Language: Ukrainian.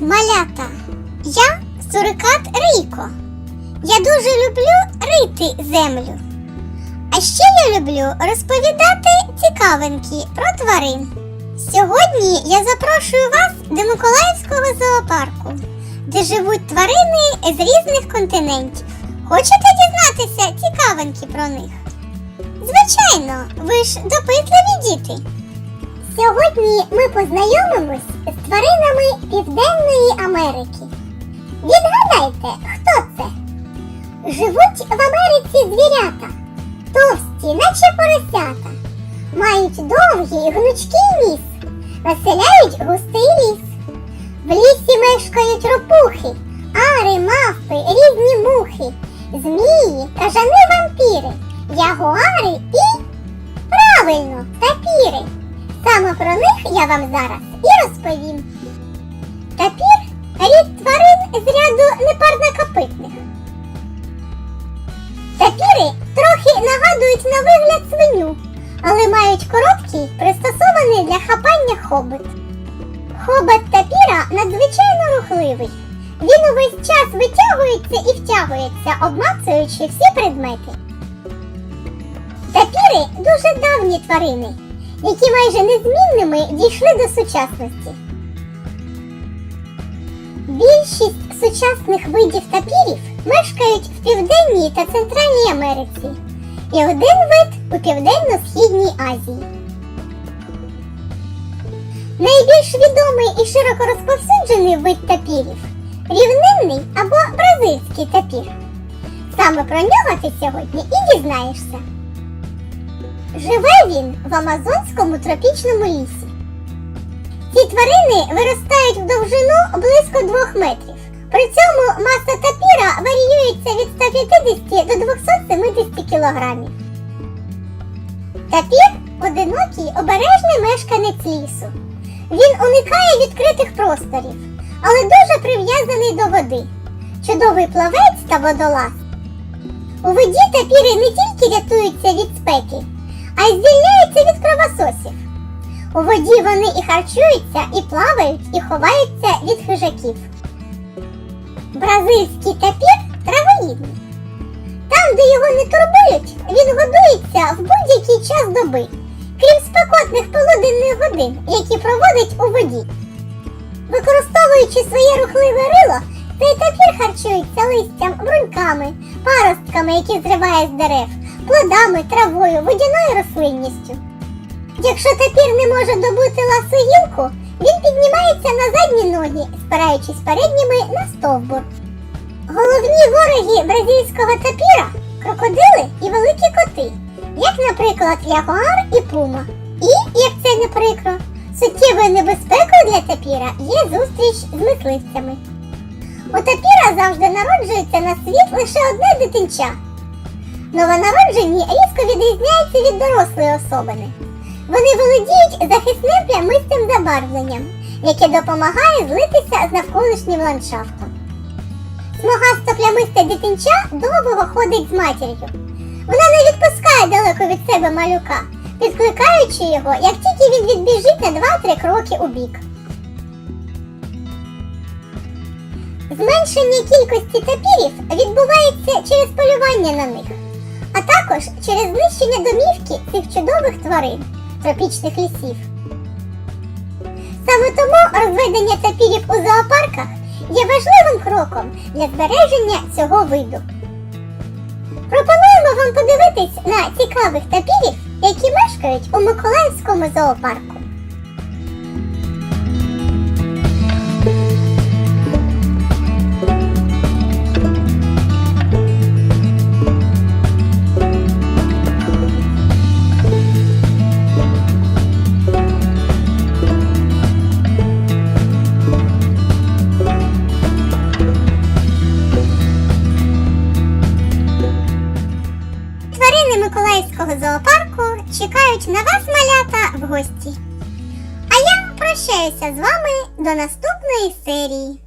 Малята! Я сурикат Рийко. Я дуже люблю рити землю. А ще я люблю розповідати цікавинки про тварин. Сьогодні я запрошую вас до Миколаївського зоопарку, де живуть тварини з різних континентів. Хочете дізнатися цікавинки про них? Звичайно, ви ж допитливі діти. Сьогодні ми познайомимось з тваринами Південної Америки. Відгадайте, хто це? Живуть в Америці звірята, товсті, наче поросята, мають довгий гнучкий ніс, населяють густий ліс. В лісі мешкають ропухи, ари, мавпи, різні мухи, змії, кажани вампіри, ягуари і правильно, тапіри. Саме про них я вам зараз і розповім. Мають короткий, пристосований для хапання хобот. Хобот тапіра надзвичайно рухливий. Він увесь час витягується і втягується, обмацуючи всі предмети. Тапіри дуже давні тварини, які майже незмінними дійшли до сучасності. Більшість сучасних видів тапірів мешкають в Південній та Центральній Америці і один вид у Південно-Східній Азії. Найбільш відомий і широко розповсюджений вид тапірів рівнинний або бразильський тапір. Саме про нього ти сьогодні і дізнаєшся. Живе він в Амазонському тропічному лісі. Ці тварини виростають в довжину близько 2 метрів. При цьому маса тапіра варіюється від 150 до 270 кілограмів. Тапір одинокий обережний мешканець лісу. Він уникає відкритих просторів, але дуже прив'язаний до води. Чудовий плавець та водолаз. У воді тапіри не тільки рятуються від спеки, а й звільняються від кровососів. У воді вони і харчуються, і плавають, і ховаються від хижаків. Бразильський тапір травоїдний. Там, його не турбують, він годується в будь-який час доби, крім спекотних полуденних годин, які проводить у воді. Використовуючи своє рухливе рило, цей тапір харчується листям, бруньками, паростками, які зриває з дерев, плодами, травою, водяною рослинністю. Якщо тапір не може добути ласу гілку, він піднімається на задні ноги, спираючись передніми на стовбур. Головні вороги бразильського тапіра крокодили і великі коти, як, наприклад, ягуар і пума. І, як це не прикро, суттєвою небезпекою для тапіра є зустріч з мисливцями. У тапіра завжди народжується на світ лише одне дитинча. Новонароджені різко відрізняються від дорослої особини. Вони володіють захисним плямистим забарвленням, яке допомагає злитися з навколишнім ландшафтом. Смугасто плямисте дитинча довго ходить з матір'ю. Вона не відпускає далеко від себе малюка, підкликаючи його, як тільки він відбіжить на 2-3 кроки у бік. Зменшення кількості тапірів відбувається через полювання на них, а також через знищення домівки цих чудових тварин тропічних лісів. Саме тому розведення тапірів кроком для збереження цього виду. Пропонуємо вам подивитись на цікавих тапірів, які мешкають у Миколаївському зоопарку. Миколаївського зоопарку чекають на вас, малята, в гості. А я прощаюся з вами до наступної серії.